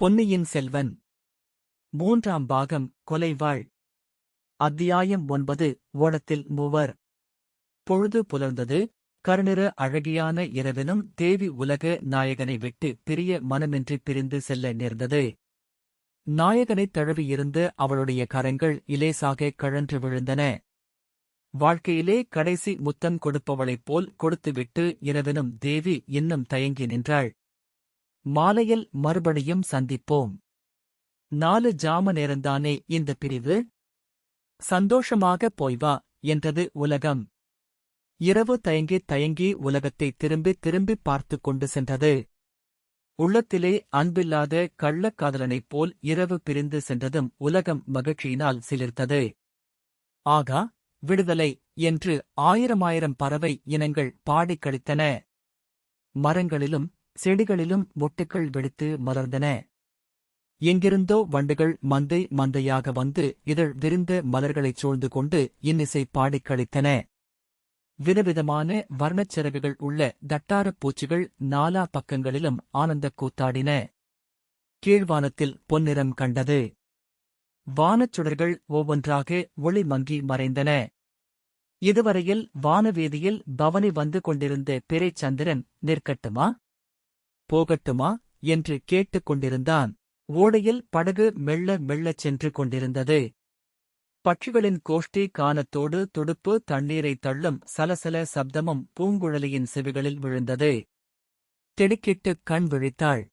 பொன்னியின் செல்வன். மூன்றாம் பாகம் கொலைவாள். அத்தியாயம் ஒன்பது ஓடத்தில் மூவர். பொழுது புலர்ந்தது கருநிற அழகியான இரவினும் தேவி உலக நாயகனை விட்டு பிரிய மனமின்றி பிரிந்து செல்ல நேர்ந்தது. நாயகனைத் தழுவியிருந்த அவளுடைய கரங்கள் இலேசாக கழன்று விழுந்தன. வாழ்க்கையிலே கடைசி முத்தம் கொடுப்பவளைப் போல் கொடுத்துவிட்டு இரவினும் தேவி இன்னும் தயங்கி நின்றாள். மாலையில் மறுபடியும் சந்திப்போம். நாலு ஜாம நேரந்தானே இந்த பிரிவு? சந்தோஷமாக போய்வா என்றது உலகம். இரவு தயங்கி தயங்கி உலகத்தை திரும்பி திரும்பி பார்த்து கொண்டு சென்றது. உள்ளத்திலே அன்பில்லாத கள்ளக்காதலனைப் போல் இரவு பிரிந்து சென்றதும் உலகம் மகிழ்ச்சியினால் சிலிர்த்தது. ஆகா விடுதலை என்று ஆயிரமாயிரம் பறவை இனங்கள் பாடிக் கழித்தன. மரங்களிலும் செடிகளிலும் மொட்டுக்கள் வெடித்து மலர்ந்தன. எங்கிருந்தோ வண்டுகள் மந்தை மந்தையாக வந்து இதழ் விரிந்த மலர்களைச் சூழ்ந்து கொண்டு இன்னிசை பாடிக் கழித்தன. விதவிதமான வர்ணச் சிறகுகள் உள்ள தட்டாரப் பூச்சிகள் நாலா பக்கங்களிலும் ஆனந்தக் கூத்தாடின. கீழ்வானத்தில் பொன்னிறம் கண்டது. வானச்சுடர்கள் ஒவ்வொன்றாக ஒளி மங்கி மறைந்தன. இதுவரையில் வானவீதியில் பவனி வந்து கொண்டிருந்த பிறைச்சந்திரன் நிற்கட்டுமா? போகட்டுமா? என்று கேட்டுக் கொண்டிருந்தான். ஓடையில் படகு மெல்ல மெல்லச் சென்று கொண்டிருந்தது. பட்சிகளின் கோஷ்டி கானத்தோடு துடுப்பு தண்ணீரை தள்ளும் சலசல சப்தமும் பூங்குழலியின் செவிகளில் விழுந்தது. திடுக்கிட்டு கண் விழித்தாள்.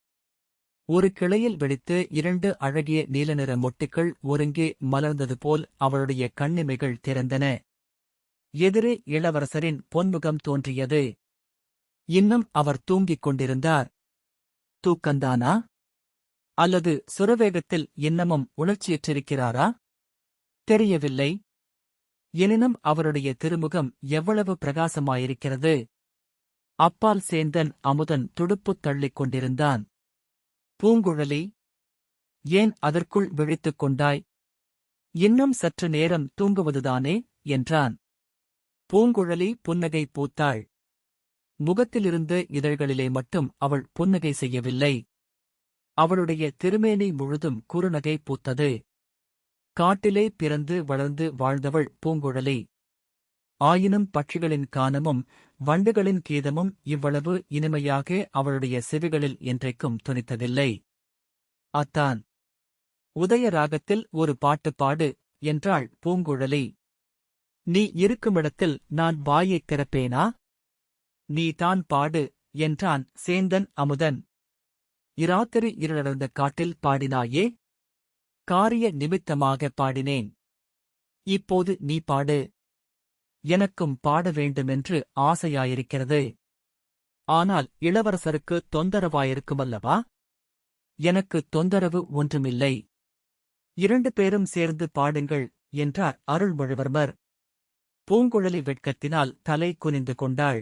ஒரு கிளையில் வெடித்து இரண்டு அழகிய நீலநிற மொட்டுக்கள் ஒருங்கே மலர்ந்தது போல் அவளுடைய கண்ணிமைகள் திறந்தன. எதிரே இளவரசரின் பொன்முகம் தோன்றியது. இன்னும் அவர் தூங்கிக் கொண்டிருந்தார். தூக்கந்தானா? அல்லது சுரவேகத்தில் இன்னமும் உணர்ச்சியற்றிருக்கிறாரா? தெரியவில்லை. எனினும் அவருடைய திருமுகம் எவ்வளவு பிரகாசமாயிருக்கிறது. அப்பால் சேந்தன் அமுதன் துடுப்புத் தள்ளிக் கொண்டிருந்தான். பூங்குழலி ஏன் அதற்குள் விழித்துக் கொண்டாய்? இன்னும் சற்று நேரம் தூங்குவதுதானே? என்றான். பூங்குழலி புன்னகை பூத்தாள். முகத்திலிருந்த இதழ்களிலே மட்டும் அவள் புன்னகை செய்யவில்லை. அவளுடைய திருமேனி முழுதும் குறுநகை பூத்தது. காட்டிலே பிறந்து வளர்ந்து வாழ்ந்தவள் பூங்குழலி. ஆயினும் பட்சிகளின் கானமும் வண்டுகளின் கீதமும் இவ்வளவு இனிமையாக அவளுடைய செவிகளில் என்றைக்கும் துணித்ததில்லை. அத்தான் உதய ராகத்தில் ஒரு பாட்டு பாடு என்றாள் பூங்குழலி. நீ இருக்குமிடத்தில் நான் வாயைத் திறப்பேனா? நீ தான் பாடு என்றான் சேந்தன் அமுதன். இராத்திரி இருளர்ந்த காட்டில் பாடினாயே? காரிய நிமித்தமாக பாடினேன். இப்போது நீ பாடு. எனக்கும் பாட வேண்டுமென்று ஆசையாயிருக்கிறது. ஆனால் இளவரசருக்கு தொந்தரவாயிருக்குமல்லவா? எனக்கு தொந்தரவு ஒன்றுமில்லை. இரண்டு பேரும் சேர்ந்து பாடுங்கள் என்றார் அருள்மொழிவர்மர். பூங்குழலி வெட்கத்தினால் தலை குனிந்து கொண்டாள்.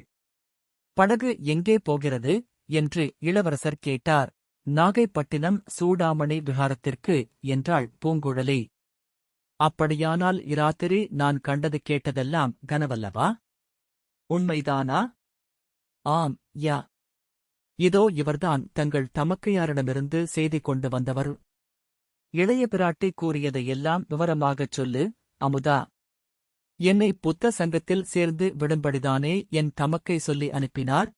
படகு எங்கே போகிறது? என்று இளவரசர் கேட்டார். நாகைப்பட்டினம் சூடாமணி விஹாரத்திற்கு என்றாள் பூங்குழலி. அப்படியானால் இராத்திரி நான் கண்டது கேட்டதெல்லாம் கனவல்லவா? உண்மைதானா? ஆம் யா. இதோ இவர்தான் தங்கள் தமக்கையாரிடமிருந்து செய்தி கொண்டு வந்தவர். இளைய பிராட்டி கூறியதையெல்லாம் விவரமாகச் சொல்லு அமுதா. என்னை புத்த சங்கத்தில் சேர்ந்து விடும்படிதானே என் தமக்கை சொல்லி அனுப்பினார்?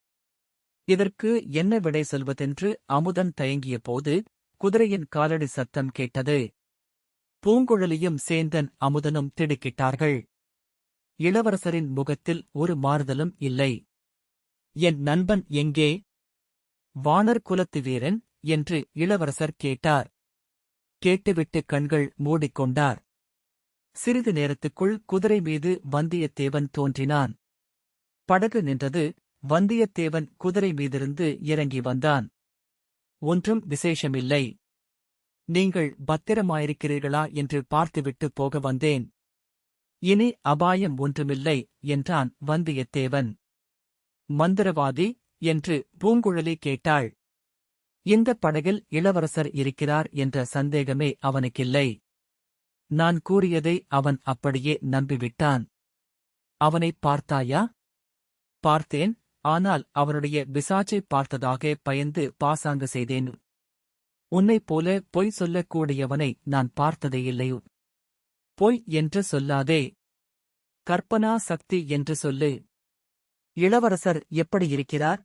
இதற்கு என்ன விடை சொல்வதென்று அமுதன் தயங்கிய போது குதிரையின் காலடி சத்தம் கேட்டது. பூங்குழலியும் சேந்தன் அமுதனும் திடுக்கிட்டார்கள். இளவரசரின் முகத்தில் ஒரு மாறுதலும் இல்லை. என் நண்பன் எங்கே? வானர் குலத்து வீரன் என்று இளவரசர் கேட்டார். கேட்டுவிட்டு கண்கள் மூடிக்கொண்டார். சிறிது நேரத்துக்குள் குதிரை மீது வந்தியத்தேவன் தோன்றினான். படகு நின்றது. வந்தியத்தேவன் குதிரை மீதிருந்து இறங்கி வந்தான். ஒன்றும் விசேஷமில்லை. நீங்கள் பத்திரமாயிருக்கிறீர்களா? என்று பார்த்துவிட்டு போக வந்தேன். இனி அபாயம் ஒன்றுமில்லை என்றான் வந்தியத்தேவன். மந்திரவாதி என்று பூங்குழலி கேட்டாள். இந்த படகில் இளவரசர் இருக்கிறார் என்ற சந்தேகமே அவனுக்கில்லை. நான் கூறியதை அவன் அப்படியே நம்பிவிட்டான். அவனைப் பார்த்தாயா? பார்த்தேன் ஆனால் அவனுடைய விசாச்சை பார்த்ததாக பயந்து பாசாங்கு செய்தேன். உன்னைப் போல பொய் சொல்லக்கூடியவனை நான் பார்த்ததே இல்லையோ பொய் என்று சொல்லாதே. கற்பனா சக்தி என்று சொல்லு. இளவரசர் எப்படி இருக்கிறார்?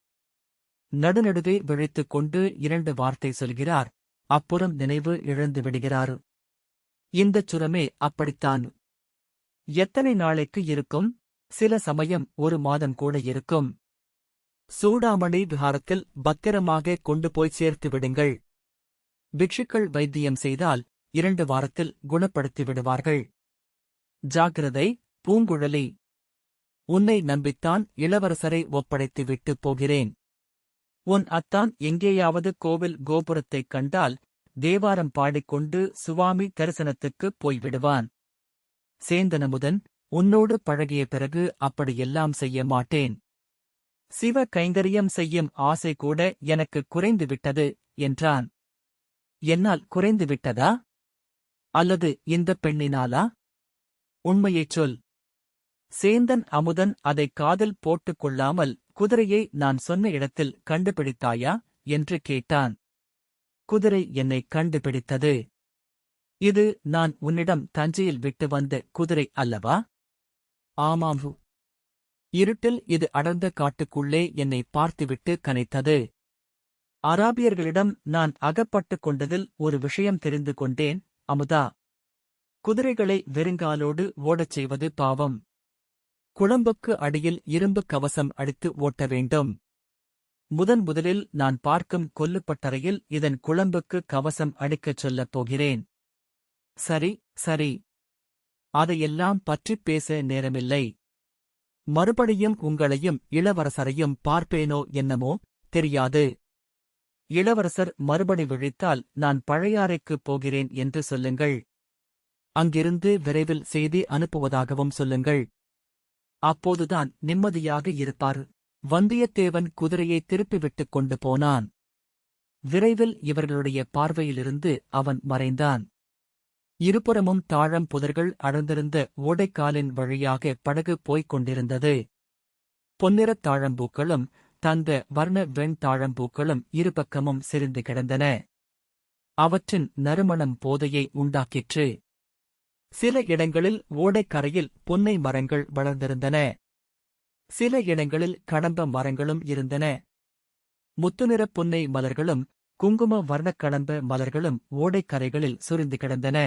நடுநடுவே விழித்துக் கொண்டு இரண்டு வார்த்தை சொல்கிறார். அப்புறம் நினைவு இழந்து விடுகிறார். இந்தச் சுரமே அப்படித்தான். எத்தனை நாளைக்கு இருக்கும்? சில சமயம் ஒரு மாதம் கூட இருக்கும். சூடாமணி விஹாரத்தில் பத்திரமாக கொண்டு போய் சேர்த்து விடுங்கள். பிக்ஷுக்கள் வைத்தியம் செய்தால் இரண்டு வாரத்தில் குணப்படுத்தி விடுவார்கள். ஜாக்கிரதை பூங்குழலி. உன்னை நம்பித்தான் இளவரசரை ஒப்படைத்து விட்டுப் போகிறேன். உன் அத்தான் எங்கேயாவது கோவில் கோபுரத்தைக் கண்டால் தேவாரம் பாடிக்கொண்டு சுவாமி தரிசனத்துக்குப் போய்விடுவான். சேந்தனமுதன் உன்னோடு பழகிய பிறகு அப்படியெல்லாம் செய்ய மாட்டேன். சிவ கைங்கரியம் செய்யும் ஆசை கூட எனக்கு குறைந்து விட்டது என்றான். என்னால் குறைந்து விட்டதா அல்லது இந்த பெண்ணினாலா? உண்மையைச் சொல். சேந்தன் அமுதன் அதை காதில் போட்டுக் கொள்ளாமல் குதிரையை நான் சொன்ன இடத்தில் கண்டுபிடித்தாயா? என்று கேட்டான். குதிரை என்னை கண்டுபிடித்தது. இது நான் உன்னிடம் தஞ்சையில் விட்டு வந்த குதிரை அல்லவா? ஆமாம். இருட்டில் இது அடர்ந்த காட்டுக்குள்ளே என்னை பார்த்துவிட்டு கனைத்தது. அராபியர்களிடம் நான் அகப்பட்டுக் கொண்டதில் ஒரு விஷயம் தெரிந்து கொண்டேன் அமுதா. குதிரைகளை வெறுங்காலோடு ஓடச் செய்வது பாவம். குழம்புக்கு அடியில் இரும்பு கவசம் அடித்து ஓட்ட வேண்டும். முதன் முதலில் நான் பார்க்கும் கொல்லுப்பட்டறையில் இதன் குழம்புக்கு கவசம் அடிக்கச் சொல்லப் போகிறேன். சரி சரி. அதையெல்லாம் பற்றிப் பேச நேரமில்லை. மறுபடியும் உங்களையும் இளவரசரையும் பார்ப்பேனோ என்னமோ தெரியாது. இளவரசர் மறுபடி விழித்தால் நான் பழையாறைக்குப் போகிறேன் என்று சொல்லுங்கள். அங்கிருந்து விரைவில் செய்தி அனுப்புவதாகவும் சொல்லுங்கள். அப்போதுதான் நிம்மதியாக இருப்பார் வந்தியத்தேவன் குதிரையை திருப்பிவிட்டுக் கொண்டு போனான். விரைவில் இவர்களுடைய பார்வையிலிருந்து அவன் மறைந்தான். இருபுறமும் தாழம் புதர்கள் அடர்ந்திருந்த ஓடைக்காலின் வழியாக படகு போய்க் கொண்டிருந்தது. பொன்னிறத் தாழம்பூக்களும் தந்த வர்ண வெண் தாழம்பூக்களும் இருபக்கமும் சிரிந்து கிடந்தன. அவற்றின் நறுமணம் போதையை உண்டாக்கிற்று. சில இடங்களில் ஓடைக்கரையில் பொன்னை மரங்கள் வளர்ந்திருந்தன. சில இடங்களில் கடம்ப மரங்களும் இருந்தன. முத்துநிறப் புன்னை மலர்களும் குங்கும வர்ணக் கடம்ப மலர்களும் ஓடைக்கரைகளில் சுரிந்து கிடந்தன.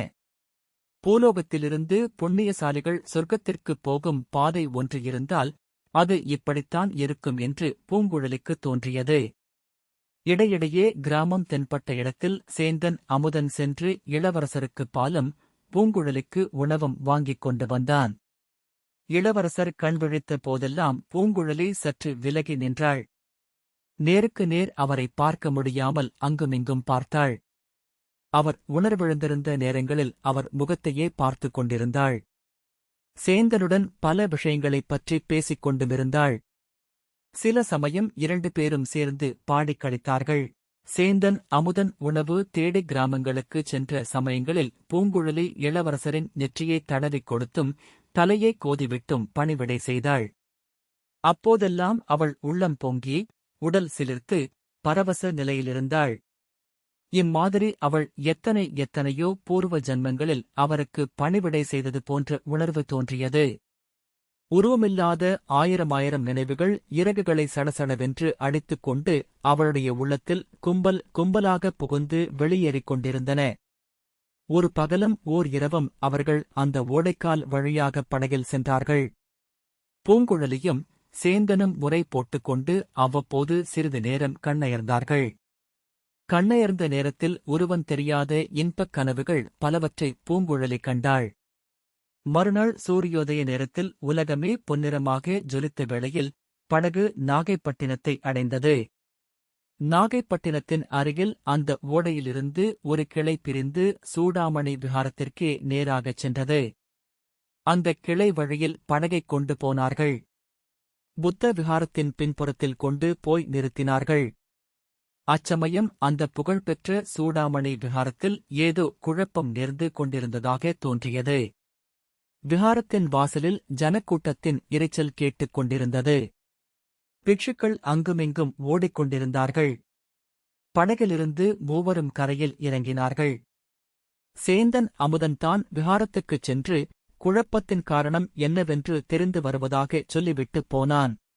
பூலோகத்திலிருந்து புண்ணியசாலிகள் சொர்க்கத்திற்குப் போகும் பாதை ஒன்று இருந்தால் அது இப்படித்தான் இருக்கும் என்று பூங்குழலிக்குத் தோன்றியது. இடையிடையே கிராமம் தென்பட்ட இடத்தில் சேந்தன் அமுதன் சென்று இளவரசருக்குப் பாலும் பூங்குழலிக்கு உணவும் வாங்கிக் கொண்டு வந்தான். இளவரசர் கண்விழித்த போதெல்லாம் பூங்குழலி சற்று விலகி நின்றாள். நேருக்கு நேர் அவரை பார்க்க முடியாமல் அங்குமிங்கும் பார்த்தாள். அவர் உணர்விழந்திருந்த நேரங்களில் அவர் முகத்தையே பார்த்துக் கொண்டிருந்தாள். சேந்தனுடன் பல விஷயங்களைப் பற்றி பேசிக் கொண்டுமிருந்தாள். சில சமயம் இரண்டு பேரும் சேர்ந்து பாடிக் கழித்தார்கள். சேந்தன் அமுதன் உணவு தேடி கிராமங்களுக்குச் சென்ற சமயங்களில் பூங்குழலி இளவரசரின் நெற்றியைத் தடவிக் கொடுத்தும் தலையை கோதிவிட்டும் பணிவிடை செய்தாள். அப்போதெல்லாம் அவள் உள்ளம் பொங்கி உடல் சிலிர்த்து பரவச நிலையிலிருந்தாள். இம்மாதிரி அவள் எத்தனை எத்தனையோ பூர்வ ஜன்மங்களில் அவருக்கு பணிவிடை செய்தது போன்ற உணர்வு தோன்றியது. உருவமில்லாத ஆயிரமாயிரம் நினைவுகள் இறகுகளை சடசடவென்று அடித்துக்கொண்டு அவளுடைய உள்ளத்தில் கும்பல் கும்பலாகப் புகுந்து வெளியேறிக் கொண்டிருந்தன. ஒரு பகலும் ஓர் இரவும் அவர்கள் அந்த ஓடைக்கால் வழியாகப் படகில் சென்றார்கள். பூங்குழலியும் சேந்தனும் முறை போட்டுக்கொண்டு அவ்வப்போது சிறிது நேரம் கண்ணயர்ந்தார்கள். கண்ணயர்ந்த நேரத்தில் உருவன் தெரியாத இன்பக் கனவுகள் பலவற்றை பூங்குழலி கண்டாள். மறுநாள் சூரியோதய நேரத்தில் உலகமே பொன்னிறமாக ஜொலித்த வேளையில் படகு நாகைப்பட்டினத்தை அடைந்தது. நாகைப்பட்டினத்தின் அருகில் அந்த ஓடையிலிருந்து ஒரு கிளை பிரிந்து சூடாமணி விஹாரத்திற்கே நேராகச் சென்றது. அந்த கிளை வழியில் படகைக் கொண்டு போனார்கள். புத்த விஹாரத்தின் பின்புறத்தில் கொண்டு போய் நிறுத்தினார்கள். அச்சமயம் அந்த புகழ்பெற்ற சூடாமணி விஹாரத்தில் ஏதோ குழப்பம் நேர்ந்து கொண்டிருந்ததாக தோன்றியது. விஹாரத்தின் வாசலில் ஜனக்கூட்டத்தின் இரைச்சல் கேட்டுக் கொண்டிருந்தது. பிக்ஷுக்கள் அங்குமிங்கும் ஓடிக்கொண்டிருந்தார்கள். படகிலிருந்து மூவரும் கரையில் இறங்கினார்கள். சேந்தன் அமுதன்தான் விஹாரத்துக்குச் சென்று குழப்பத்தின் காரணம் என்னவென்று தெரிந்து வருவதாகச் சொல்லிவிட்டுப் போனான்.